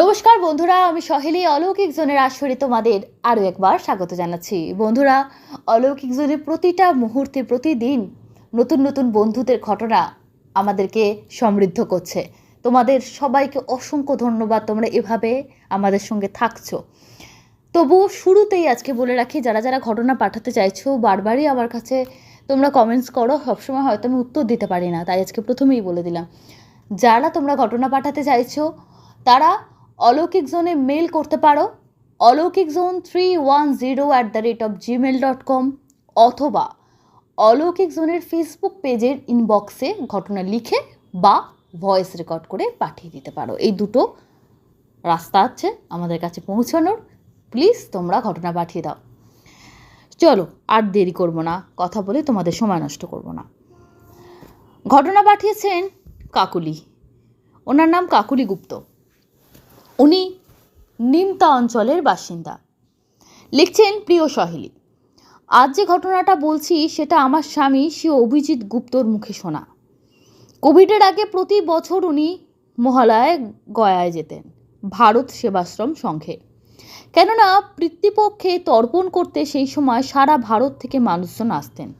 নমস্কার বন্ধুরা, আমি সহেলি, অলৌকিক জোনের আসরে তোমাদের আরও একবার স্বাগত জানাচ্ছি। বন্ধুরা, অলৌকিক জোনের প্রতিটা মুহূর্তে, প্রতিদিন নতুন নতুন বন্ধুদের ঘটনা আমাদেরকে সমৃদ্ধ করছে। তোমাদের সবাইকে অসংখ্য ধন্যবাদ তোমরা এভাবে আমাদের সঙ্গে থাকছো। তবু শুরুতেই আজকে বলে রাখি, যারা যারা ঘটনা পাঠাতে চাইছো, বারবারই আমার কাছে তোমরা কমেন্টস করো। সবসময় হয়তো আমি উত্তর দিতে পারি না, তাই আজকে প্রথমেই বলে দিলাম। যারা তোমরা ঘটনা পাঠাতে চাইছো, তারা অলৌকিক জোনে মেল করতে পারো। Aloukik zone three one zero at the rate of gmail dot com অথবা অলৌকিক জোনের ফেসবুক পেজের ইনবক্সে ঘটনা লিখে বা ভয়েস রেকর্ড করে পাঠিয়ে দিতে পারো। এই দুটো রাস্তা আছে আমাদের কাছে পৌঁছানোর। প্লিজ তোমরা ঘটনা পাঠিয়ে দাও। চলো, আর দেরি করব না। কথা বলে তোমাদের সময় নষ্ট করব না। ঘটনা পাঠিয়েছেন কাকুলি। ওনার নাম কাকুলি গুপ্ত। উনি নিমতা অঞ্চলের বাসিন্দা। লিখছেন প্রিয় সহেলি, আজ যে ঘটনাটা বলছি, সেটা আমার স্বামী সে অভিজিৎ গুপ্তর মুখে শোনা। কোভিডের আগে প্রতি বছর উনি মহালয়ায় গয়ায় যেতেন, ভারত সেবাশ্রম সংঘে। কেননা, পিতৃপক্ষে তর্পণ করতে সেই সময় সারা ভারত থেকে মানুষজন আসতেন।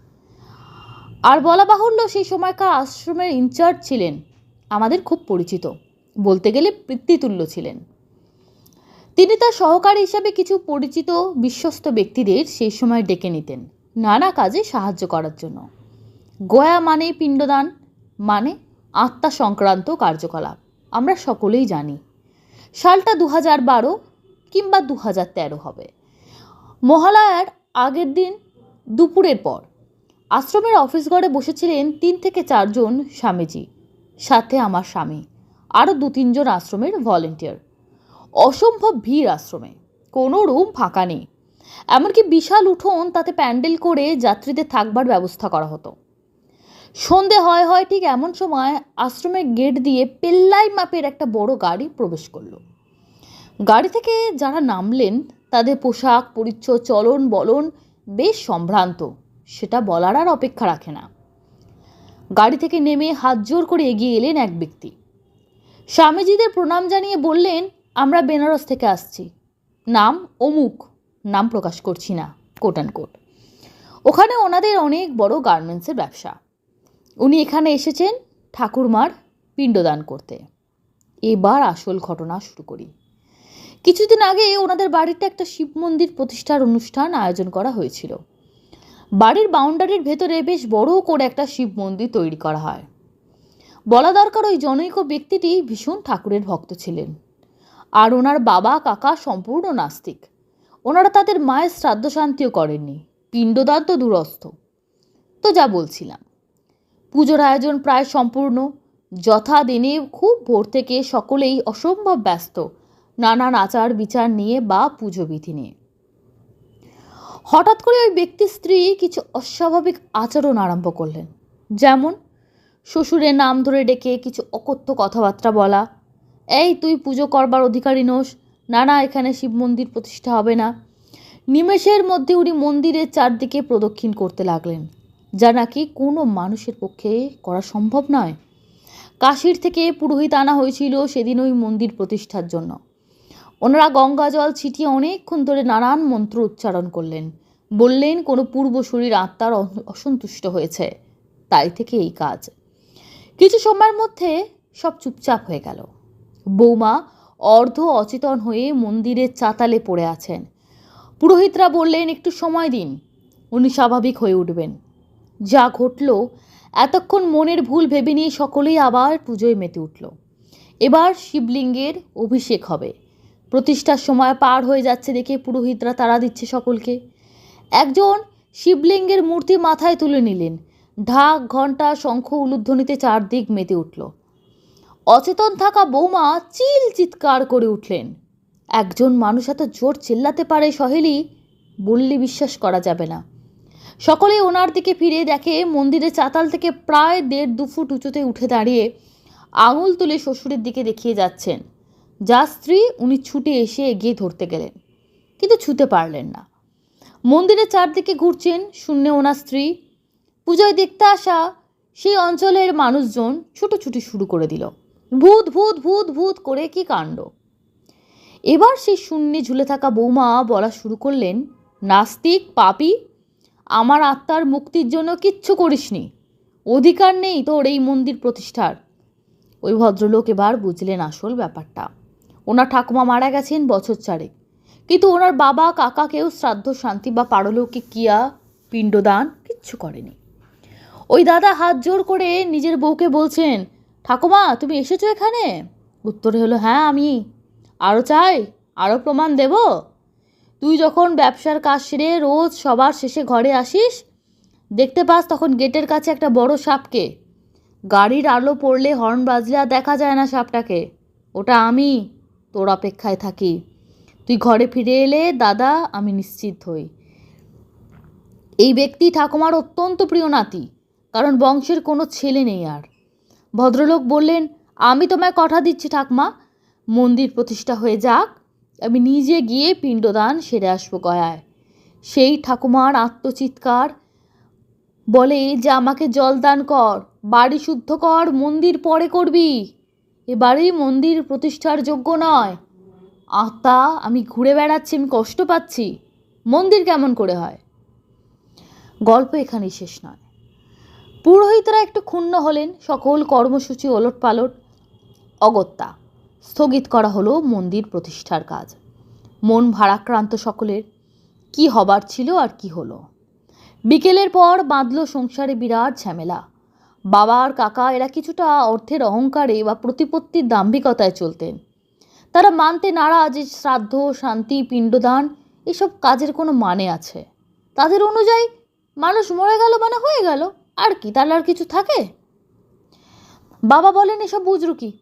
আর বলা বাহুল্য, সেই সময়কার আশ্রমের ইনচার্জ ছিলেন, আমাদের খুব পরিচিত। বলতে গেলে পিতৃতুল্য ছিলেন। তিনি তার সহকারী হিসাবে কিছু পরিচিত বিশ্বস্ত ব্যক্তিদের সেই সময় ডেকে নিতেন, নানা কাজে সাহায্য করার জন্য। গয়া মানে পিণ্ডদান মানে আত্মা সংক্রান্ত কার্যকলাপ। আমরা সকলেই জানি, সালটা দু হাজার বারো কিংবা দু হাজার তেরো হবে। মহালয়ার আগের দিন দুপুরের পর আশ্রমের অফিস ঘরে বসেছিলেন তিন থেকে চারজন স্বামীজি, সাথে আমার স্বামী, আরও দু তিনজন আশ্রমের ভলেন্টিয়ার। অসম্ভব ভিড় আশ্রমে। কোনো রুম ফাঁকা নেই। এমনকি বিশাল উঠোন তাতে প্যান্ডেল করে যাত্রীদের থাকবার ব্যবস্থা করা হতো। সন্ধে হয় হয় ঠিক এমন সময় আশ্রমের গেট দিয়ে পেল্লাই মাপের একটা বড় গাড়ি প্রবেশ করল। গাড়ি থেকে যারা নামলেন, তাদের পোশাক, পরিচ্ছদ, চলন বলন বেশ সম্ভ্রান্ত। সেটা বলার আর অপেক্ষা রাখে না। গাড়ি থেকে নেমে হাত জোর করে এগিয়ে এলেন এক ব্যক্তি। স্বামীজিদের প্রণাম জানিয়ে বললেন আমরা বেনারস থেকে আসছি। নাম অমুক, নাম প্রকাশ করছি না কোট অ্যান্ড কোট ওখানে ওনাদের অনেক বড় গার্মেন্টসের ব্যবসা। উনি এখানে এসেছেন ঠাকুরমার পিণ্ডদান করতে। এবার আসল ঘটনা শুরু করি। কিছুদিন আগে ওনাদের বাড়িতে একটা শিব মন্দির প্রতিষ্ঠার অনুষ্ঠান আয়োজন করা হয়েছিল। বাড়ির বাউন্ডারির ভেতরে বেশ বড় করে একটা শিব মন্দির তৈরি করা হয়। বলা দরকার ওই জনৈক ব্যক্তিটি ভীষণ ঠাকুরের ভক্ত ছিলেন। আর ওনার বাবা, কাকা সম্পূর্ণ নাস্তিক। ওনারা তাদের মায়ের শ্রাদ্ধ শান্তিও করেননি, পিণ্ডদান তো দূরস্থ। তো যা বলছিলাম, পুজোর আয়োজন প্রায় সম্পূর্ণ। যথা দিনে খুব ভোর থেকে সকলেই অসম্ভব ব্যস্ত, নানান আচার বিচার নিয়ে বা পুজো বিধি নিয়ে। হঠাৎ করে ওই ব্যক্তির স্ত্রী কিছু অস্বাভাবিক আচরণ আরম্ভ করলেন। যেমন, শ্বশুরের নাম ধরে ডেকে কিছু অকথ্য কথাবার্তা বলা এই, তুই পুজো করবার অধিকারী নোস। না না, এখানে শিব মন্দির প্রতিষ্ঠা হবে না। নিমেষের মধ্যে উনি মন্দিরের চারদিকে প্রদক্ষিণ করতে লাগলেন, যা নাকি কোনো মানুষের পক্ষে করা সম্ভব নয়। কাশির থেকে পুরোহিত আনা হয়েছিল সেদিন ওই মন্দির প্রতিষ্ঠার জন্য। ওনারা গঙ্গা জল ছিটিয়ে অনেকক্ষণ ধরে নানান মন্ত্র উচ্চারণ করলেন, বললেন, কোনো পূর্বশরীর আত্মার অসন্তুষ্ট হয়েছে। তাই থেকে এই কাজ। কিছু সময়ের মধ্যে সব চুপচাপ হয়ে গেল। বৌমা অর্ধ অচেতন হয়ে মন্দিরের চাতালে পড়ে আছেন। পুরোহিতরা বললেন, একটু সময় দিন, উনি স্বাভাবিক হয়ে উঠবেন। যা ঘটল, এতক্ষণ মনের ভুল ভেবে নিয়ে সকলেই আবার পুজোয় মেতে উঠল। এবার শিবলিঙ্গের অভিষেক হবে। প্রতিষ্ঠার সময় পার হয়ে যাচ্ছে দেখে পুরোহিতরা তাড়া দিচ্ছে সকলকে। একজন শিবলিঙ্গের মূর্তি মাথায় তুলে নিলেন। ঢাক, ঘণ্টা, শঙ্খ, উলুধ্বনিতে চারদিক মেতে উঠল। অচেতন থাকা বৌমা চিল চিৎকার করে উঠলেন। একজন মানুষ এত জোর চিল্লাতে পারে সহেলি, বললে বিশ্বাস করা যাবে না। সকলে ওনার দিকে ফিরে দেখে মন্দিরের চাতাল থেকে প্রায় দেড় দু ফুট উঁচুতে উঠে দাঁড়িয়ে আঙুল তুলে শ্বশুরের দিকে দেখিয়ে যাচ্ছেন। যার স্ত্রী উনি ছুটে এসে এগিয়ে ধরতে গেলেন, কিন্তু ছুতে পারলেন না। মন্দিরের চারদিকে ঘুরছেন শূন্যে ওনার স্ত্রী। পুজোয় দেখতে আসা সেই অঞ্চলের মানুষজন ছুটোছুটি শুরু করে দিল। ভূত ভূত ভূত ভূত করে কি কাণ্ড? এবার সেই শূন্যে ঝুলে থাকা বৌমা বলা শুরু করলেন, নাস্তিক, পাপি, আমার আত্মার মুক্তির জন্য কিচ্ছু করিসনি। অধিকার নেই তোর এই মন্দির প্রতিষ্ঠার। ওই ভদ্রলোক এবার বুঝলেন আসল ব্যাপারটা। ওনার ঠাকুমা মারা গেছেন বছর চারেক। কিন্তু ওনার বাবা, কাকা কেউ শ্রাদ্ধ, শান্তি বা পারলৌকিক কিয়া পিণ্ডদান কিচ্ছু করেনি। ওই দাদা হাত জোর করে নিজের বউকে বলছেন ঠাকুমা, তুমি এসেছ এখানে? উত্তরে হলো হ্যাঁ আমি। আরও চাই আরও প্রমাণ দেব। তুই যখন ব্যবসার কাজ সেরে রোজ সবার শেষে ঘরে আসিস, দেখতে পাস তখন গেটের কাছে একটা বড় সাপকে। গাড়ির আলো পড়লে হর্ন বাজলে আর দেখা যায় না সাপটাকে। ওটা আমি, তোর অপেক্ষায় থাকি। তুই ঘরে ফিরে এলে, দাদা, আমি নিশ্চিত হই। এই ব্যক্তি ঠাকুমার অত্যন্ত প্রিয় নাতি, কারণ বংশের কোনো ছেলে নেই আর। ভদ্রলোক বললেন, আমি তোমায় কথা দিচ্ছি, ঠাকমা। মন্দির প্রতিষ্ঠা হয়ে যাক, আমি নিজে গিয়ে পিণ্ডদান সেরে আসব গয়ায়। সেই ঠাকুমার আত্মচিৎকার বলে, যে আমাকে জল দান কর, বাড়ি শুদ্ধ কর, মন্দির পরে করবি। এবারেই মন্দির প্রতিষ্ঠার যোগ্য নয়। আত্মা, আমি ঘুরে বেড়াচ্ছি, আমি কষ্ট পাচ্ছি। মন্দির কেমন করে হয়? গল্প এখানেই শেষ নয়। পুরোহিতরা একটু ক্ষুণ্ণ হলেন, সকল কর্মসূচি ওলট পালট অগত্যা, স্থগিত করা হলো মন্দির প্রতিষ্ঠার কাজ। মন ভারাক্রান্ত সকলের, কি হবার ছিল আর কি হলো? বিকেলের পর বাঁধল সংসারে বিরাট ঝামেলা। বাবা আর কাকা এরা কিছুটা অর্থের অহংকারে বা প্রতিপত্তির দাম্ভিকতায় চলতেন। তারা মানতে যে শ্রাদ্ধ, শান্তি, পিণ্ডদান, এসব কাজের কোনো মানে আছে। তাদের অনুযায়ী, মানুষ মরে গেল মানে হয়ে গেল। আর কি, তাহলে আর কিছু থাকে? বাবা বলেন এসব বুঝরু কি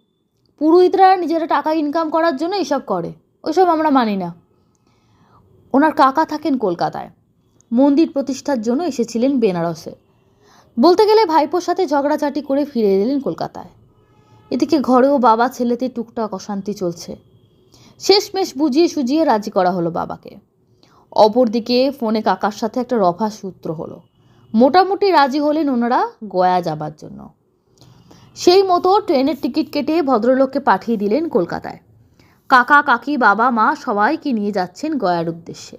পুরোহিতরা নিজেরা টাকা ইনকাম করার জন্য এসব করে। ওইসব আমরা মানি না। ওনার কাকা থাকেন কলকাতায়। মন্দির প্রতিষ্ঠার জন্য এসেছিলেন বেনারসে। বলতে গেলে ভাইপোর সাথে ঝগড়াঝাটি করে ফিরে এলেন কলকাতায়। এদিকে ঘরেও বাবা ছেলেতে টুকটাক অশান্তি চলছে। শেষমেশ বুঝিয়ে সুজিয়ে রাজি করা হলো বাবাকে। অপরদিকে ফোনে কাকার সাথে একটা রফা সূত্র হলো। মোটামুটি রাজি হলেন ওনারা গয়া যাবার জন্য। সেই মতো ট্রেনের টিকিট কেটে ভদ্রলোককে পাঠিয়ে দিলেন কলকাতায়। কাকা, কাকি, বাবা, মা সবাইকে নিয়ে যাচ্ছেন গয়ার উদ্দেশ্যে।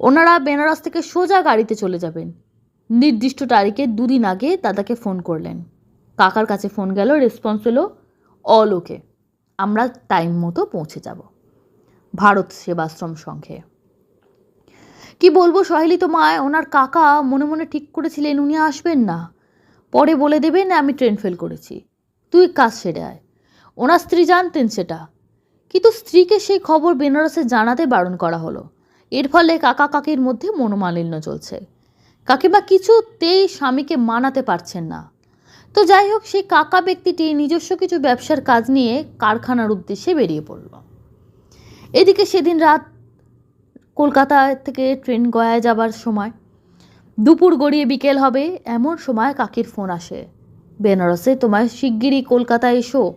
ওনারা বেনারস থেকে সোজা গাড়িতে চলে যাবেন। নির্দিষ্ট তারিখে দুদিন আগে দাদাকে ফোন করলেন। কাকার কাছে ফোন গেল, রেসপন্স হলো অলোকে আমরা টাইম মতো পৌঁছে যাব। ভারত সেবাশ্রম সংঘে। কি বলব সহেলি তো মায়? ওনার কাকা মনে মনে ঠিক করেছিলেন, উনি আসবেন না। পরে বলে দেবেন, আমি ট্রেন ফেল করেছি। তুই কাজ সেরে আয়। ওনার স্ত্রী জানতেন সেটা। কিন্তু স্ত্রীকে সেই খবর বেনারসে জানাতে বারণ করা হলো। এর ফলে কাকা কাকির মধ্যে মনোমালিন্য চলছে। কাকিমা কিছুতেই স্বামীকে মানাতে পারছেন না। তো যাই হোক, সেই কাকা ব্যক্তিটি নিজস্ব কিছু ব্যবসার কাজ নিয়ে কারখানার উদ্দেশ্যে বেরিয়ে পড়ল। এদিকে সেদিন রাত কলকাতা থেকে ট্রেন গয়ায় যাবার সময়। দুপুর গড়িয়ে বিকেল হবে, এমন সময় কাকির ফোন আসে। বেনারসে, তোমায় শিগগিরই কলকাতায় এসো।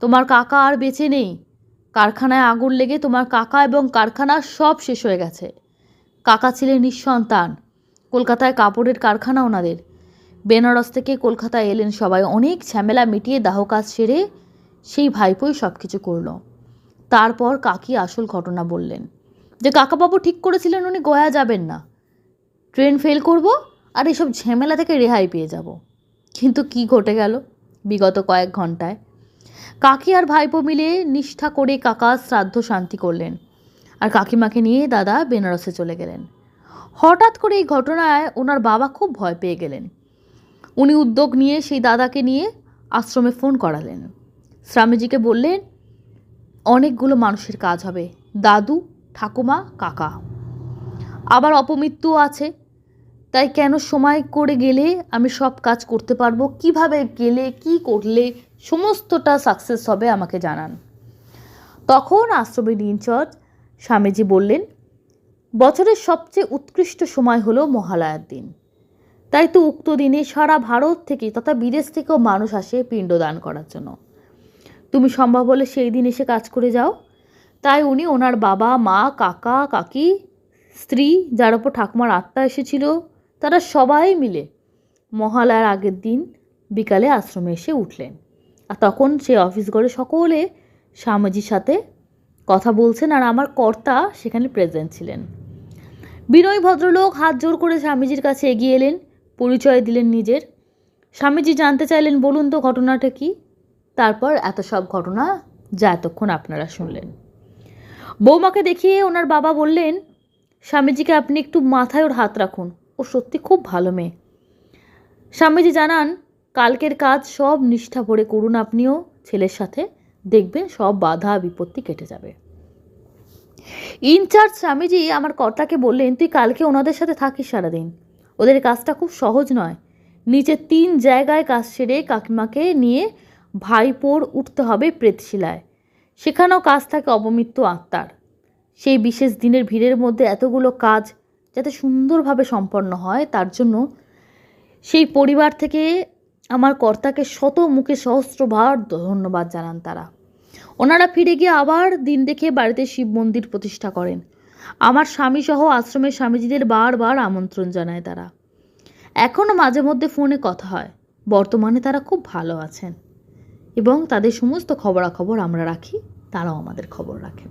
তোমার কাকা আর বেঁচে নেই। কারখানায় আগুন লেগে তোমার কাকা এবং কারখানা সব শেষ হয়ে গেছে। কাকা ছিলেন নিঃসন্তান। কলকাতায় কাপড়ের কারখানা ওনাদের। বেনারস থেকে কলকাতায় এলেন সবাই। অনেক ঝামেলা মিটিয়ে দাহ কাজ সেরে সেই ভাইপোই সব কিছু করল। তারপর কাকি আসল ঘটনা বললেন। যে কাকাবাবু ঠিক করেছিলেন উনি গয়া যাবেন না। ট্রেন ফেল করব আর এসব ঝামেলা থেকে রেহাই পেয়ে যাব। কিন্তু কি ঘটে গেল বিগত কয়েক ঘন্টায় কাকি আর ভাইপো মিলে নিষ্ঠা করে কাকা শ্রাদ্ধ শান্তি করলেন আর কাকিমাকে নিয়ে দাদা বেনারসে চলে গেলেন। হঠাৎ করে এই ঘটনায় ওনার বাবা খুব ভয় পেয়ে গেলেন। উনি উদ্যোগ নিয়ে সেই দাদাকে নিয়ে আশ্রমে ফোন করালেন। স্বামীজিকে বললেন, অনেকগুলো মানুষের কাজ হবে। দাদু ঠাকুমা, কাকা। আবার অপমৃত্যু আছে। তাই কেন সময় করে গেলে আমি সব কাজ করতে পারব? কীভাবে গেলে, কি করলে সমস্তটা সাকসেস হবে আমাকে জানান। তখন আশ্রমের ইনচার্জ স্বামীজি বললেন, বছরের সবচেয়ে উৎকৃষ্ট সময় হলো মহালয়ার দিন। তাই তো উক্ত দিনে সারা ভারত থেকে তথা বিদেশ থেকেও মানুষ আসে পিণ্ডদান করার জন্য। তুমি সম্ভব হলে সেই দিন এসে কাজ করে যাও। তাই উনি ওনার বাবা, মা, কাকা, কাকি, স্ত্রী, যার ওপর ঠাকুমার আত্মা এসেছিল, তারা সবাই মিলে মহালয়ার আগের দিন বিকালে আশ্রমে এসে উঠলেন। আর তখন সে অফিস ঘরে সকলে স্বামীজির সাথে কথা বলছেন আর আমার কর্তা সেখানে প্রেজেন্ট ছিলেন। বিনয় ভদ্রলোক হাত জোর করে স্বামীজির কাছে এগিয়ে এলেন, পরিচয় দিলেন নিজের। স্বামীজি জানতে চাইলেন, বলুন তো, ঘটনাটা কি? তারপর, এত সব ঘটনা যা এতক্ষণ আপনারা শুনলেন। বৌমাকে দেখিয়ে ওনার বাবা বললেন, স্বামীজিকে আপনি একটু মাথায় ওর হাত রাখুন। ও সত্যি খুব ভালো মেয়ে। স্বামীজি জানান, কালকের কাজ সব নিষ্ঠা ভরে করুন আপনিও। ছেলের সাথে দেখবেন সব বাধা বিপত্তি কেটে যাবে। ইনচার্জ স্বামীজি আমার কর্তাকে বললেন, তুই কালকে ওনাদের সাথে থাকিস সারাদিন। ওদের কাজটা খুব সহজ নয়। নিচে তিন জায়গায় কাজ সেরে কাকিমাকে নিয়ে ভাইপোর উঠতে হবে প্রেতশিলায়। সেখানেও কাজ থাকে অবমৃত্যু আত্মার। সেই বিশেষ দিনের ভিড়ের মধ্যে এতগুলো কাজ যাতে সুন্দরভাবে সম্পন্ন হয়, তার জন্য সেই পরিবার থেকে আমার কর্তাকে শত মুখে সহস্রবার ধন্যবাদ জানান তারা। ওনারা ফিরে গিয়ে আবার দিন দেখে বাড়িতে শিব মন্দির প্রতিষ্ঠা করেন। আমার স্বামী সহ আশ্রমের স্বামীজিদের বারবার আমন্ত্রণ জানায় তারা। এখনও মাঝে মধ্যে ফোনে কথা হয়। বর্তমানে তারা খুব ভালো আছেন। এবং তাদের সমস্ত খবরাখবর আমরা রাখি, তারাও আমাদের খবর রাখেন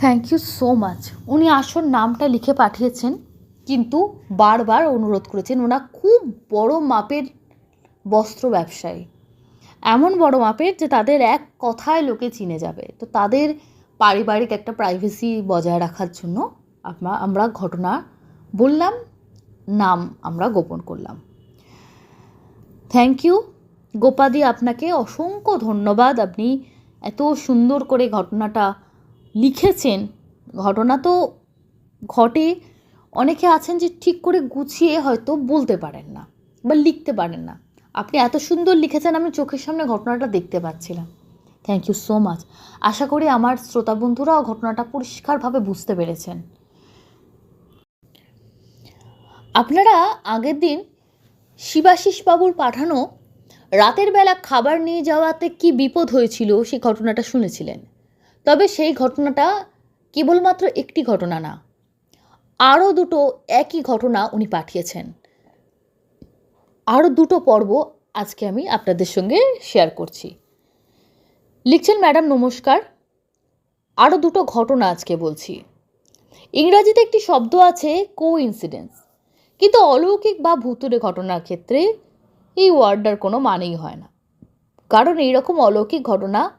থ্যাংক ইউ সো মাচ উনি আসল নামটা লিখে পাঠিয়েছেন, কিন্তু বারবার অনুরোধ করেছেন। ওনা খুব বড় মাপের বস্ত্র ব্যবসায়ী। এমন বড় মাপের যে তাদের এক কথায় লোকে চিনে যাবে। তো তাদের পারিবারিক একটা প্রাইভেসি বজায় রাখার জন্য আমরা আমরা ঘটনা বললাম, নাম আমরা গোপন করলাম। থ্যাংক ইউ গোপাদি, আপনাকে অসংখ্য ধন্যবাদ। আপনি এত সুন্দর করে ঘটনাটা লিখেছেন। ঘটনা তো ঘটে। অনেকে আছেন যে ঠিক করে গুছিয়ে হয়তো বলতে পারেন না বা লিখতে পারেন না। আপনি এত সুন্দর লিখেছেন, আমি চোখের সামনে ঘটনাটা দেখতে পাচ্ছিলাম। থ্যাংক ইউ সো মাচ আশা করি আমার শ্রোতা বন্ধুরাও ঘটনাটা পরিষ্কারভাবে বুঝতে পেরেছেন। আপনারা আগের দিন শিবাশিস বাবুর পাঠানো রাতের বেলা খাবার নিয়ে যাওয়াতে কি বিপদ হয়েছিল সেই ঘটনাটা শুনেছিলেন। তবে সেই ঘটনাটা কেবলমাত্র একটি ঘটনা না, আরও দুটো একই ঘটনা উনি পাঠিয়েছেন। আরও দুটো পর্ব আজকে আমি আপনাদের সঙ্গে শেয়ার করছি। লিখছেন, ম্যাডাম, নমস্কার। আরও দুটো ঘটনা আজকে বলছি। ইংরাজিতে একটি শব্দ আছে কো ইনসিডেন্স কিন্তু অলৌকিক বা ভুতুরে ঘটনার ক্ষেত্রে এই ওয়ার্ডটার কোনো মানেই হয় না। কারণ এইরকম অলৌকিক ঘটনা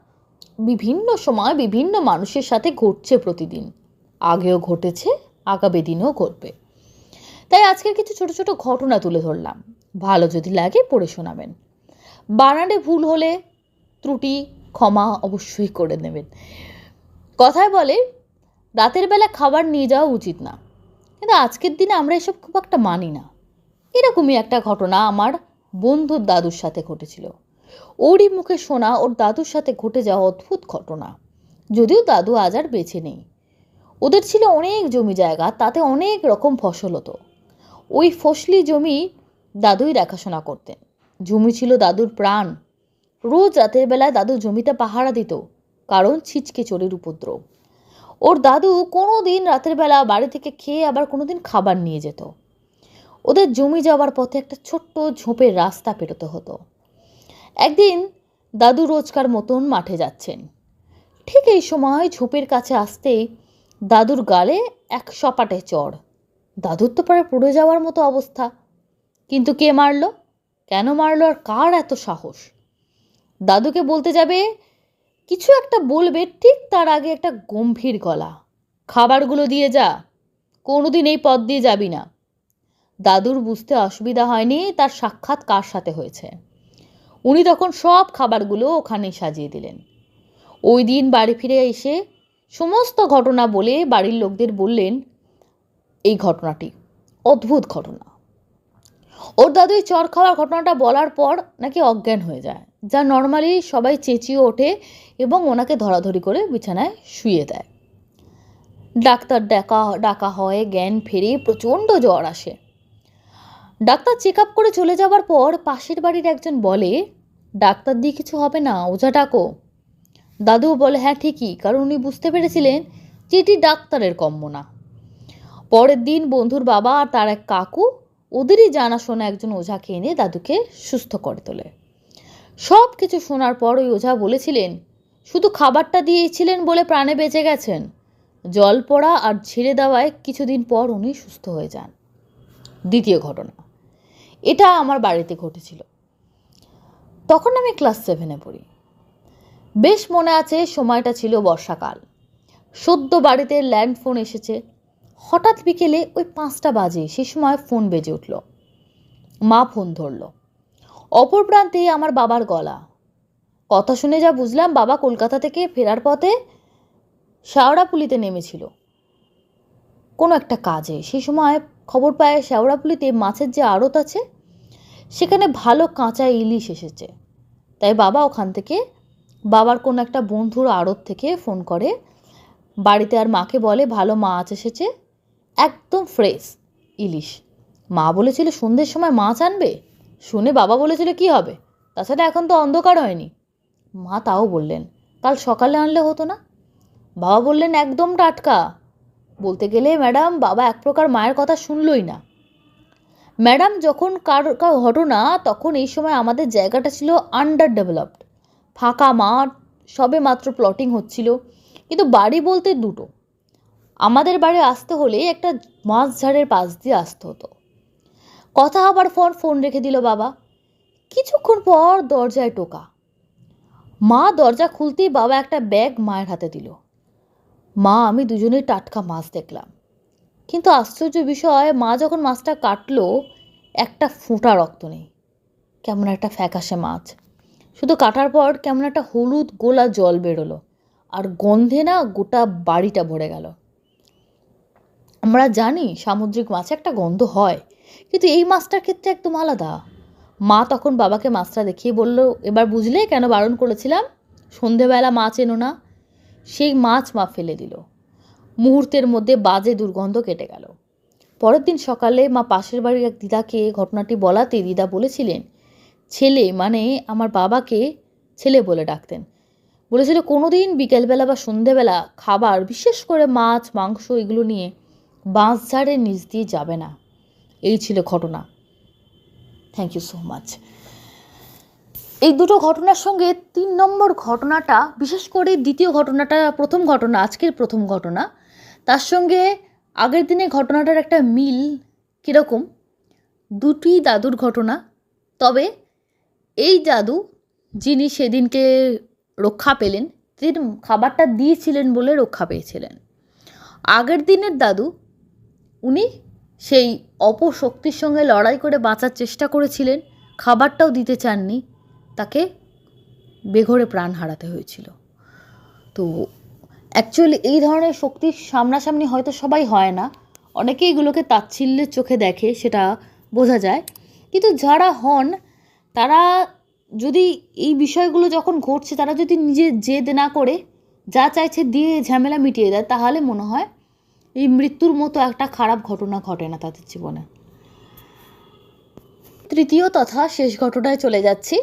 বিভিন্ন সময় বিভিন্ন মানুষের সাথে ঘটছে প্রতিদিন। আগেও ঘটেছে, আগামী দিনেও ঘটবে। তাই আজকের কিছু ছোট ছোট ঘটনা তুলে ধরলাম। ভালো যদি লাগে পড়ে শোনাবেন। বানানে ভুল হলে ত্রুটি ক্ষমা অবশ্যই করে নেবেন। কথায় বলে, রাতের বেলা খাবার নিয়ে যাওয়া উচিত না। কিন্তু আজকের দিনে আমরা এসব খুব একটা মানি না। এরকমই একটা ঘটনা আমার বন্ধুর দাদুর সাথে ঘটেছিল। ওরই মুখে শোনা ওর দাদুর সাথে ঘটে যাওয়া অদ্ভুত ঘটনা। যদিও দাদু আজ আর বেঁচে নেই। ওদের ছিল অনেক জমি জায়গা, তাতে অনেক রকম ফসল হতো। ওই ফসলি জমি দাদুই দেখাশোনা করতেন। জমি ছিল দাদুর প্রাণ। রোজ রাতের বেলায় দাদু জমিতে পাহারা দিত, কারণ ছিচকে চোরের উপদ্রব। ওর দাদু কোনো দিন রাতের বেলা বাড়ি থেকে খেয়ে আবার কোনো দিন খাবার নিয়ে যেত। ওদের জমি যাওয়ার পথে একটা ছোট্ট ঝোপের রাস্তা পেরোতে হতো। একদিন দাদু রোজকার মতন মাঠে যাচ্ছেন। ঠিক এই সময় ঝোপের কাছে আসতেই দাদুর গালে এক সপাটে চড় দাদুর তো প্রায় পড়ে যাওয়ার মতো অবস্থা। কিন্তু কে মারলো? কেন মারলো আর কার এত সাহস? দাদুকে বলতে যাবে কিছু একটা বলবে ঠিক তার আগে একটা গম্ভীর গলা। খাবারগুলো দিয়ে যা। কোনোদিন এই পথ দিয়ে যাবি না। দাদুর বুঝতে অসুবিধা হয়নি তার সাক্ষাৎ কার সাথে হয়েছে। উনি তখন সব খাবারগুলো ওখানে সাজিয়ে দিলেন। ওই দিন বাড়ি ফিরে এসে সমস্ত ঘটনা বলে বাড়ির লোকদের বললেন, এই ঘটনাটি অদ্ভুত ঘটনা। ওর দাদু এই চর খাওয়ার ঘটনাটা বলার পর নাকি অজ্ঞান হয়ে যায়। যা নর্মালি সবাই চেঁচিয়ে ওঠে এবং ওনাকে ধরাধরি করে বিছানায় শুয়ে দেয়। ডাক্তার ডাকা ডাকা হয়, জ্ঞান ফেরে প্রচণ্ড জ্বর আসে। ডাক্তার চেক আপ করে চলে যাওয়ার পর পাশের বাড়ির একজন বলে, ডাক্তার দিয়ে কিছু হবে না, ওঝা ডাকো। দাদুও বলে হ্যাঁ ঠিকই, কারণ উনি বুঝতে পেরেছিলেন যে এটি ডাক্তারের কম্য না। পরের দিন বন্ধুর বাবা আর তার এক কাকু ওদেরই জানাশোনা একজন ওঝাকে এনে দাদুকে সুস্থ করে তোলে। সব কিছু শোনার পর ওই ওঝা বলেছিলেন, শুধু খাবারটা দিয়েছিলেন বলে প্রাণে বেঁচে গেছেন। জল পড়া আর ঝেড়ে দেওয়ায় কিছুদিন পর উনি সুস্থ হয়ে যান। দ্বিতীয় ঘটনা, এটা আমার বাড়িতে ঘটেছিল। তখন আমি ক্লাস সেভেনে পড়ি। বেশ মনে আছে সময়টা ছিল বর্ষাকাল। সদ্য বাড়িতে ল্যান্ড ফোন এসেছে। হঠাৎ বিকেলে ওই পাঁচটা বাজে, সে সময় ফোন বেজে উঠল। মা ফোন ধরল। অপর প্রান্তে আমার বাবার গলা। কথা শুনে যা বুঝলাম, বাবা কলকাতা থেকে ফেরার পথে শেওড়াপুলিতে নেমেছিল। কোনো একটা কাজে। সেই সময় খবর পায় শেওড়াপুলিতে মাছের যে আড়ত আছে, সেখানে ভালো কাঁচা ইলিশ এসেছে। তাই বাবা ওখান থেকে বাবার কোনো একটা বন্ধুর আড়ত থেকে ফোন করে। বাড়িতে আর মাকে বলে, ভালো মাছ এসেছে, একদম ফ্রেশ ইলিশ। মা বলেছিল, সন্ধ্যের সময় মাছ আনবে? শুনে বাবা বলেছিল কি হবে? তাছাড়া এখন তো অন্ধকার হয়নি। মা তাও বললেন, কাল সকালে আনলে হতো না? বাবা বললেন, একদম টাটকা। বলতে গেলে ম্যাডাম, বাবা এক প্রকার মায়ের কথা শুনলই না। ম্যাডাম, যখন কার ঘটনা, তখন এই সময় আমাদের জায়গাটা ছিল আন্ডার ডেভেলপড ফাঁকা মাঠ, সবে মাত্র প্লটিং হচ্ছিল। কিন্তু বাড়ি বলতে দুটো। আমাদের বাড়ি আসতে হলে একটা মাঝঝাড়ের পাশ দিয়ে আসতে হতো। কথা আবার ফোন ফোন রেখে দিল বাবা। কিছুক্ষণ পর দরজায় টোকা। মা দরজা খুলতেই বাবা একটা ব্যাগ মায়ের হাতে দিল। মা, আমি দুজনেই টাটকা মাছ দেখলাম। কিন্তু আশ্চর্য বিষয়, মা যখন মাছটা কাটলো, একটা ফোঁটা রক্ত নেই। কেমন একটা ফ্যাকাশে মাছ। শুধু কাটার পর কেমন একটা হলুদ গোলা জল বেরোলো। আর গন্ধে না গোটা বাড়িটা ভরে গেল। আমরা জানি সামুদ্রিক মাছে একটা গন্ধ হয়। কিন্তু এই মাছটার ক্ষেত্রে একদম আলাদা। মা তখন বাবাকে মাছটা দেখিয়ে বলল, এবার বুঝলে কেন বারণ করেছিলাম? সন্ধেবেলা মাছ এনো না। সেই মাছ মা ফেলে দিল। মুহূর্তের মধ্যে বাজে দুর্গন্ধ কেটে গেল। পরের দিন সকালে মা পাশের বাড়ির এক দিদাকে ঘটনাটি বলাতে দিদা বলেছিলেন, ছেলে মানে আমার বাবাকে ছেলে বলে ডাকতেন। বলেছিল কোনো দিন বিকেলবেলা বা সন্ধেবেলা খাবার, বিশেষ করে মাছ, মাংস এগুলো নিয়ে বাঁশঝাড়ের নিচ দিয়ে যাবে না। এই ছিল ঘটনা। থ্যাংক ইউ সো মাচ এই দুটো ঘটনার সঙ্গে তিন নম্বর ঘটনাটা, বিশেষ করে দ্বিতীয় ঘটনাটা, প্রথম ঘটনা, আজকের প্রথম ঘটনা, তার সঙ্গে আগের দিনের ঘটনাটার একটা মিল কীরকম? দুটি দাদুর ঘটনা, তবে এই দাদু যিনি সেদিনকে রক্ষা পেলেন, তিনি খাবারটা দিয়েছিলেন বলে রক্ষা পেয়েছিলেন। আগের দিনের দাদু, উনি সেই অপশক্তির সঙ্গে লড়াই করে বাঁচার চেষ্টা করেছিলেন, খাবারটাও দিতে চাননি, তাকে বেঘরে প্রাণ হারাতে হয়েছিল। তো অ্যাকচুয়ালি এই ধরনের শক্তির সামনাসামনি হয়তো সবাই হয় না অনেকে এগুলোকে তাচ্ছিল্যের চোখে দেখে, সেটা বোঝা যায়। কিন্তু যারা হন, তারা যদি এই বিষয়গুলো যখন ঘটছে, তারা যদি নিজে জেদ না করে যা চাইছে দিয়ে ঝামেলা মিটিয়ে দেয়, তাহলে মনে হয় এই মৃত্যুর মতো একটা খারাপ ঘটনা ঘটে না তাদের জীবনে। তৃতীয় তথা শেষ ঘটনায় চলে যাচ্ছি।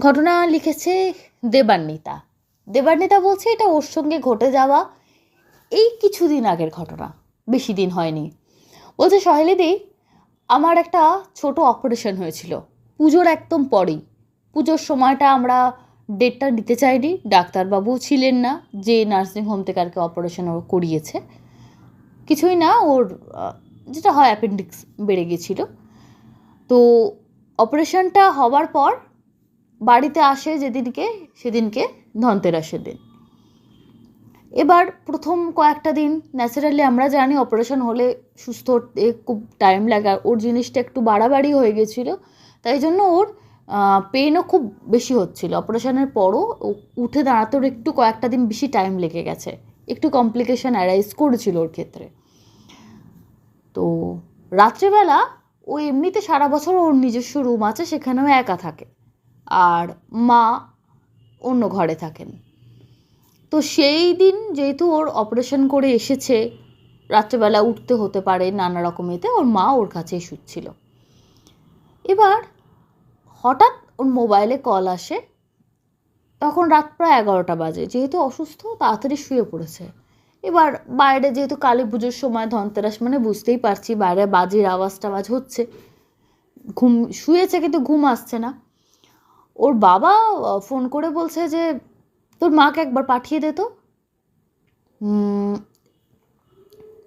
ঘটনা লিখেছে দেবান্বিতা। দেবান্বিতা বলছে, এটা ওর সঙ্গে ঘটে যাওয়া এই কিছুদিন আগের ঘটনা। বেশি দিন হয়নি। বলছে সহেলিদি আমার একটা ছোট অপারেশন হয়েছিল। পুজোর একদম পরেই। পুজোর সময়টা আমরা ডেটটা নিতে চাইনি। ডাক্তারবাবু ছিলেন না, যে নার্সিংহোম থেকে আর কি অপারেশন করিয়েছে। কিছুই না, ওর যেটা হয় অ্যাপেন্ডিক্স বেড়ে গেছিল তো অপারেশনটা হওয়ার পর বাড়িতে আসে যেদিনকে, সেদিনকে ধনতেরাসের দিন। এবার প্রথম কয়েকটা দিন ন্যাচারালি আমরা জানি অপারেশন হলে সুস্থ হতে খুব টাইম লাগে। আর ওর জিনিসটা একটু বাড়াবাড়ি হয়ে গেছিল তাই জন্য ওর পেনও খুব বেশি হচ্ছিল। অপারেশনের পরও উঠে দাঁড়াতে ওর একটু কয়েকটা দিন বেশি টাইম লেগে গেছে। একটু কমপ্লিকেশান অ্যারাইজ করেছিল ওর ক্ষেত্রে। তো রাত্রেবেলা ও এমনিতে সারা বছর ওর নিজস্ব রুম আছে, সেখানেও একা থাকে। আর মা অন্য ঘরে থাকেন। তো সেই দিন যেহেতু ওর অপারেশন করে এসেছে, রাত্রেবেলা উঠতে হতে পারে নানা রকম এতে ওর মা ওর কাছেই শুচ্ছিল। এবার হঠাৎ ওর মোবাইলে কল আসে তখন রাত প্রায় এগারোটা বাজে। যেহেতু অসুস্থ, তাড়াতাড়ি শুয়ে পড়েছে। এবার বাইরে যেহেতু কালী পুজোর সময় ধনতেরাস মানে বুঝতেই পারছি বাইরে বাজির আওয়াজ টাওয়াজ হচ্ছে। ঘুম, শুয়েছে কিন্তু ঘুম আসছে না। ওর বাবা ফোন করে বলছে যে, তোর মাকে একবার পাঠিয়ে দে তো।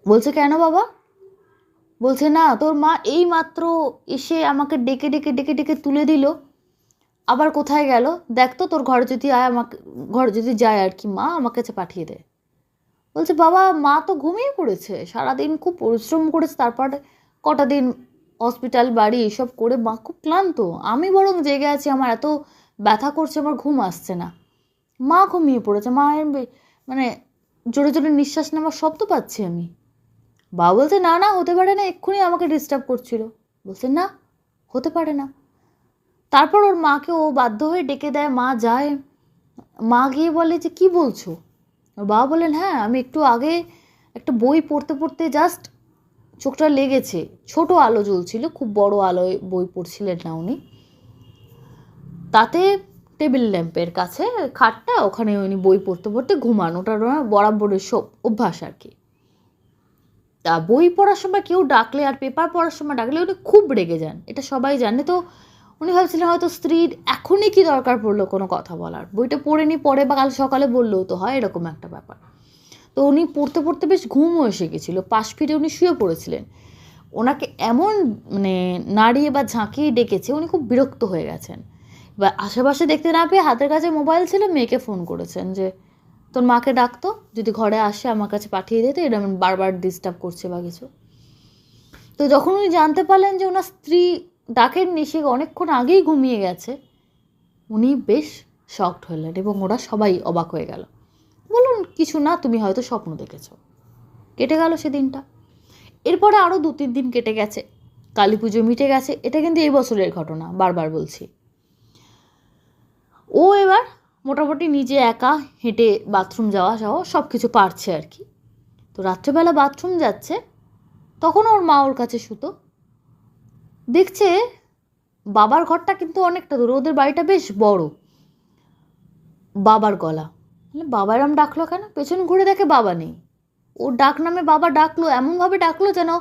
বলছে, কেন বাবা? বলছে, না, তোর মা এই মাত্র এসে আমাকে ডেকে ডেকে ডেকে ডেকে তুলে দিল। আবার কোথায় গেল? দেখ তো, তোর ঘরে যদি আয়, আমাকে, ঘরে যদি যায় আর কি, মা আমার কাছে পাঠিয়ে দে। বলছে, বাবা, মা তো ঘুমিয়ে পড়েছে, সারাদিন খুব পরিশ্রম করেছে, তারপরে কটা দিন হসপিটাল বাড়ি এসব করে মা খুব ক্লান্ত। আমি বরং জেগে আছি, আমার এত ব্যথা করছে, আমার ঘুম আসছে না। মা ঘুমিয়ে পড়েছে, মায়ের মানে জোরে জোরে নিঃশ্বাস নেওয়ার শব্দ পাচ্ছি আমি। বাবা বলছে, না না, হতে পারে না, এক্ষুনি আমাকে ডিস্টার্ব করছিল। বলছে, না, হতে পারে না। তারপর ওর মাকে ও বাধ্য হয়ে ডেকে দেয়, মা যায়। মা গিয়ে বলে যে, কি বলছো? ওর বাবা বললেন হ্যাঁ আমি একটু আগে একটা বই পড়তে পড়তে জাস্ট চোখটা লেগেছে, ছোট আলো জ্বলছিল, খুব বড় আলোয় বই পড়ছিলেন না উনি। তাতে টেবিল ল্যাম্পের কাছে খাটটা, ওখানে উনি বই পড়তে পড়তে ঘুমান। ওটা ওনার বরাবরের সব অভ্যাস আর কি। তা বই পড়ার সময় কেউ ডাকলে আর পেপার পড়ার সময় ডাকলে উনি খুব রেগে যান। এটা সবাই জানে। তো উনি ভাবছিলেন হয়তো স্ত্রীর এখনই কি দরকার পড়ল কোনো কথা বলার। বইটা পড়ে নি, পরে বা কাল সকালে বললেও তো হয়, এরকম একটা ব্যাপার। তো উনি পড়তে পড়তে বেশ ঘুমও এসে গেছিল, পাশ ফিরে উনি শুয়ে পড়েছিলেন। ওনাকে এমন মানে নাড়িয়ে বা ঝাঁকিয়ে ডেকেছে, উনি খুব বিরক্ত হয়ে গেছেন। বা আশেপাশে দেখতে না পেয়ে হাতের কাছে মোবাইল ছিল, মেয়েকে ফোন করেছেন যে, তোর মাকে ডাকতো যদি ঘরে আসে আমার কাছে পাঠিয়ে দিতে এরকম বারবার ডিস্টার্ব করছে বা কিছু। তো যখন উনি জানতে পারলেন যে ওনার স্ত্রী ডাকেননি সে অনেকক্ষণ আগেই ঘুমিয়ে গেছে। উনি বেশ শকড হলেন এবং ওরা সবাই অবাক হয়ে গেল। বলুন, কিছু না, তুমি হয়তো স্বপ্ন দেখেছ। কেটে গেল সেদিনটা এরপরে আরও দু তিন দিন কেটে গেছে। কালী পুজো মিটে গেছে। এটা কিন্তু এই বছরের ঘটনা, বারবার বলছি। ও এবার মোটামুটি নিজে একা হেঁটে বাথরুম যাওয়া যাওয়া সব কিছু পারছে আর কি। তো রাত্রেবেলা বাথরুম যাচ্ছে, তখন ওর মা ওর কাছে শুতো। দেখছে বাবার ঘরটা কিন্তু অনেকটা দূরে, ওদের বাড়িটা বেশ বড়। বাবার গলা। বাবা এরম ডাকলো কেন? পেছন ঘুরে দেখে বাবা নেই। ও ডাক নামে বাবা ডাকলো, এমনভাবে ডাকলো যেন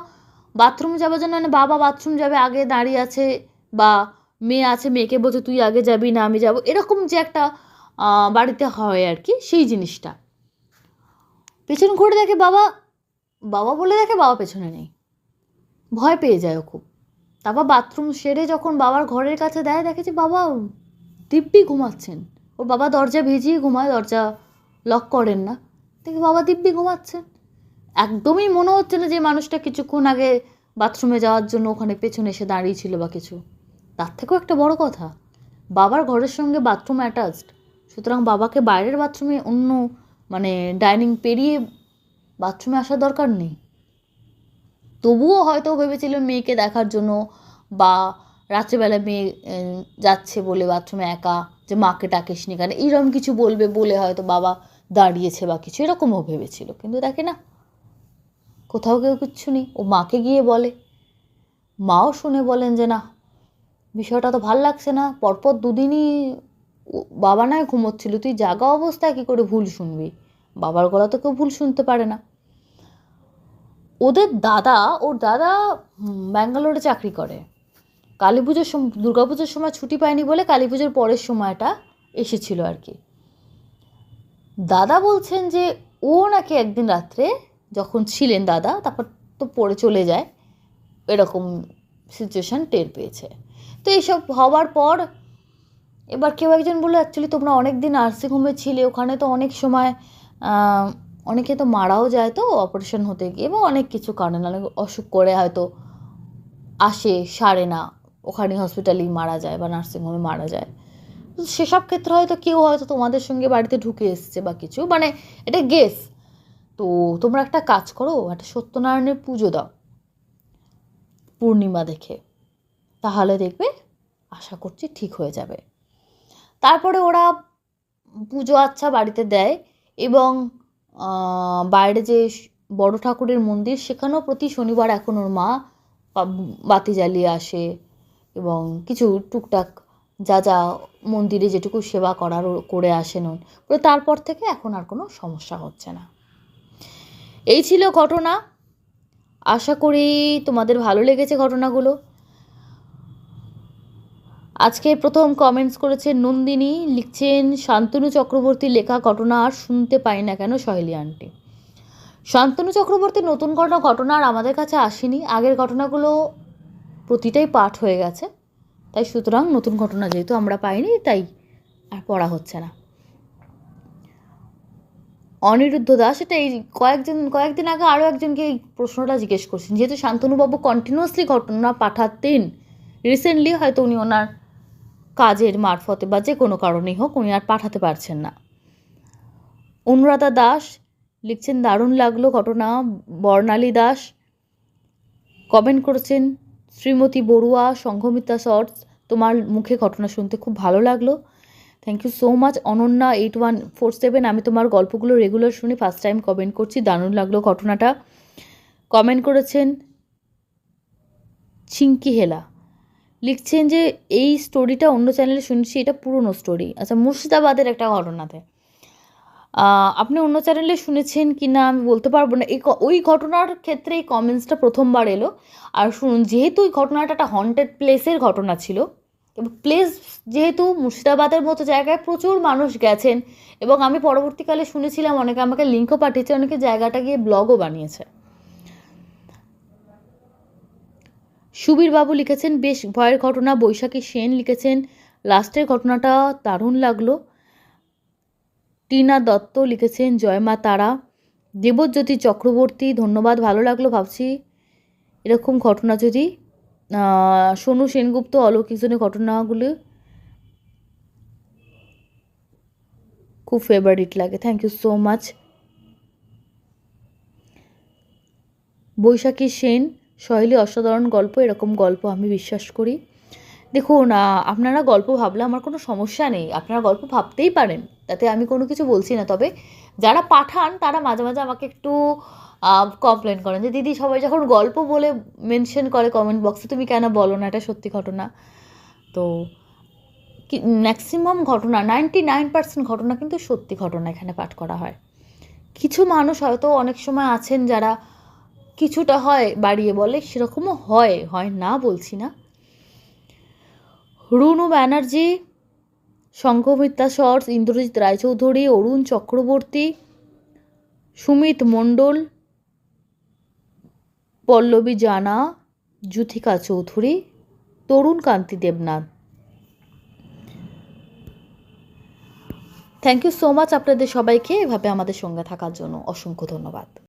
বাথরুম যাবে যেন মানে বাবা বাথরুম যাবে, আগে দাঁড়িয়ে আছে বা মেয়ে আছে, মেয়েকে বলছে, তুই আগে যাবি না, আমি যাব। এরকম যে একটা বাড়িতে হয় আর কি, সেই জিনিসটা। পেছন ঘুরে দেখে বাবা বাবা বলে দেখে বাবা পেছনে নেই। ভয় পেয়ে যায় ও খুব। তারপর বাথরুম সেরে যখন বাবার ঘরের কাছে দেয় দেখেছে বাবা দিব্যি ঘুমাচ্ছেন। ওর বাবা দরজা ভেজিয়ে ঘুমায়, দরজা লক করেন না। দেখে বাবা দিব্যি ঘুমাচ্ছেন। একদমই মনে হচ্ছে না যে মানুষটা কিছুক্ষণ আগে বাথরুমে যাওয়ার জন্য ওখানে পেছনে এসে দাঁড়িয়েছিল বা কিছু। তার থেকেও একটা বড় কথা, বাবার ঘরের সঙ্গে বাথরুম অ্যাটাচড সুতরাং বাবাকে বাইরের বাথরুমে অন্য মানে ডাইনিং পেরিয়ে বাথরুমে আসার দরকার নেই। তবুও হয়তো ভেবেছিল মেয়েকে দেখার জন্য বা রাত্রেবেলা মেয়ে যাচ্ছে বলে বাথরুমে একা, যে মাকে ডাকিস নি কেন? এইরকম কিছু বলবে বলে হয়তো বাবা দাঁড়িয়েছে বা কিছু, এরকমও ভেবেছিল। কিন্তু দেখে না, কোথাও কেউ কিচ্ছু নেই। ও মাকে গিয়ে বলে। মাও শুনে বলেন যে না, বিষয়টা তো ভালো লাগছে না। পরপর দুদিনই বাবা নয় ঘুমোচ্ছিল। তুই জাগা অবস্থায় কী করে ভুল শুনবি? বাবার গলা তো কেউ ভুল শুনতে পারে না। ওদের দাদা, ওর দাদা ব্যাঙ্গালোরে চাকরি করে। কালী পুজোর দুর্গা পুজোর সময় ছুটি পায়নি বলে কালী পুজোর পরের সময়টা এসেছিল আর কি। দাদা বলছেন যে, ও নাকি একদিন রাত্রে যখন ছিলেন দাদা, তারপর তো পড়ে চলে যায়, এরকম সিচুয়েশান টের পেয়েছে। তো এইসব হওয়ার পর এবার কেউ একজন বলল অ্যাকচুয়ালি তোমরা অনেক দিন নার্সিংহোমে ছিলে, ওখানে তো অনেক সময় অনেকে তো মারাও যায় তো অপারেশন হতে গিয়ে এবং অনেক কিছু কারণে অনেক অসুখ করে হয়তো আসে, সারে না। ওখানে হসপিটালেই মারা যায় বা নার্সিংহোমে মারা যায়। তো সেসব ক্ষেত্রে হয়তো কেউ হয়তো তোমাদের সঙ্গে বাড়িতে ঢুকে এসছে বা কিছু মানে এটা গেস তো তোমরা একটা কাজ করো, একটা সত্যনারায়ণের পুজো দাও, পূর্ণিমা দেখে। তাহলে দেখবে আশা করছি ঠিক হয়ে যাবে। তারপরে ওরা পুজো আচ্ছা বাড়িতে দেয় এবং বাইরে যে বড় ঠাকুরের মন্দির, সেখানেও প্রতি শনিবার এখন ওর মা বাতি জ্বালিয়ে আসে এবং কিছু টুকটাক যা যা মন্দিরে যেটুকু সেবা করার করে আসেন। তারপর থেকে এখন আর কোনো সমস্যা হচ্ছে না। এই ছিল ঘটনা। আশা করি তোমাদের ভালো লেগেছে ঘটনাগুলো। আজকে প্রথম কমেন্টস করেছেন নন্দিনী, লিখছেন, শান্তনু চক্রবর্তীর লেখা ঘটনা আর শুনতে পাই না কেন সহেলি আন্টি শান্তনু চক্রবর্তীর নতুন কোনো ঘটনা আর আমাদের কাছে আসেনি। আগের ঘটনাগুলো প্রতিটাই পাঠ হয়ে গেছে। তাই সুতরাং নতুন ঘটনা যেহেতু আমরা পাইনি, তাই আর পড়া হচ্ছে না। অনিরুদ্ধ দাস এটা এই কয়েকজন, কয়েকদিন আগে আরও একজনকে এই প্রশ্নটা জিজ্ঞেস করছেন। যেহেতু শান্তনুবাবু কন্টিনিউয়াসলি ঘটনা পাঠাতেন রিসেন্টলি হয়তো উনি ওনার কাজের মারফতে বা যে কোনো কারণেই হোক উনি আর পাঠাতে পারছেন না। অনুরাধা দাস লিখছেন, দারুণ লাগল ঘটনা। বর্ণালী দাস কমেন্ট করেছেন, শ্রীমতী বড়ুয়া সংঘমিতা শর্টস, তোমার মুখে ঘটনা শুনতে খুব ভালো লাগল। Thank you so much Ananya eight one four seven আমি তোমার গল্পগুলো রেগুলার শুনি ফার্স্ট টাইম কমেন্ট করছি, দারুণ লাগল ঘটনাটা। কমেন্ট করেছেন চিঙ্কি হেলা। লিখছেন যে এই স্টোরিটা অন্য চ্যানেলে শুনছি, এটা পুরনো স্টোরি আচ্ছা মুর্শিদাবাদের একটা ঘটনাতে আপনি অন্য চ্যানেলে শুনেছেন কি না আমি বলতে পারব না। এই ওই ঘটনার ক্ষেত্রে এই কমেন্টসটা প্রথমবার এলো। আর শুনুন, যেহেতু ওই ঘটনাটা একটা হন্টেড প্লেসের ঘটনা ছিল, এবং প্লেস যেহেতু মুর্শিদাবাদের মতো জায়গায় প্রচুর মানুষ গেছেন, এবং আমি পরবর্তীকালে শুনেছিলাম, অনেকে আমাকে লিঙ্কও পাঠিয়েছে, অনেকে জায়গাটা গিয়ে ব্লগও বানিয়েছে। সুবীর বাবু লিখেছেন, বেশ ভয়ের ঘটনা। বৈশাখী সেন লিখেছেন, লাস্টের ঘটনাটা দারুণ লাগল। টিনা দত্ত লিখেছেন, জয় মা তারা। দেবজ্যোতি চক্রবর্তী, ধন্যবাদ, ভালো লাগল ভাবছি। এরকম ঘটনা যদি সোনু সেনগুপ্ত অলৌকিকজনের ঘটনাগুলো খুব ফেভারিট লাগে। Thank you so much Baishakhi Sen Shaily অসাধারণ গল্প, এরকম গল্প আমি বিশ্বাস করি। দেখুন আপনারা গল্প ভাবলে আমার কোনো সমস্যা নেই। আপনারা গল্প ভাবতেই পারেন, তাতে আমি কোনো কিছু বলছি না। তবে যারা পাঠান, তারা মাঝে মাঝে আমাকে একটু কমপ্লেন করেন যে, দিদি, সবাই যখন গল্প বলে মেনশন করে কমেন্ট বক্সে তুমি কেন বলো না? এটা সত্যি ঘটনা। তো ম্যাক্সিমাম ঘটনা নাইনটি নাইন পার্সেন্ট ঘটনা কিন্তু সত্যি ঘটনা এখানে পাঠ করা হয়। কিছু মানুষ হয়তো অনেক সময় আছেন যারা কিছুটা হয়, বাড়িয়ে বলে, সেরকমও হয় হয় না বলছি না। Runu Banerjee Shankhamitra shorts, Indrajit Roychowdhury, Arun Chakraborty, Sumit Mondal, Pallavi Jana Juthika Chowdhury, Tarun Kanti Debnath. Thank you so much আপনাদের সবাইকে। এভাবে আমাদের সঙ্গে থাকার জন্য অসংখ্য ধন্যবাদ।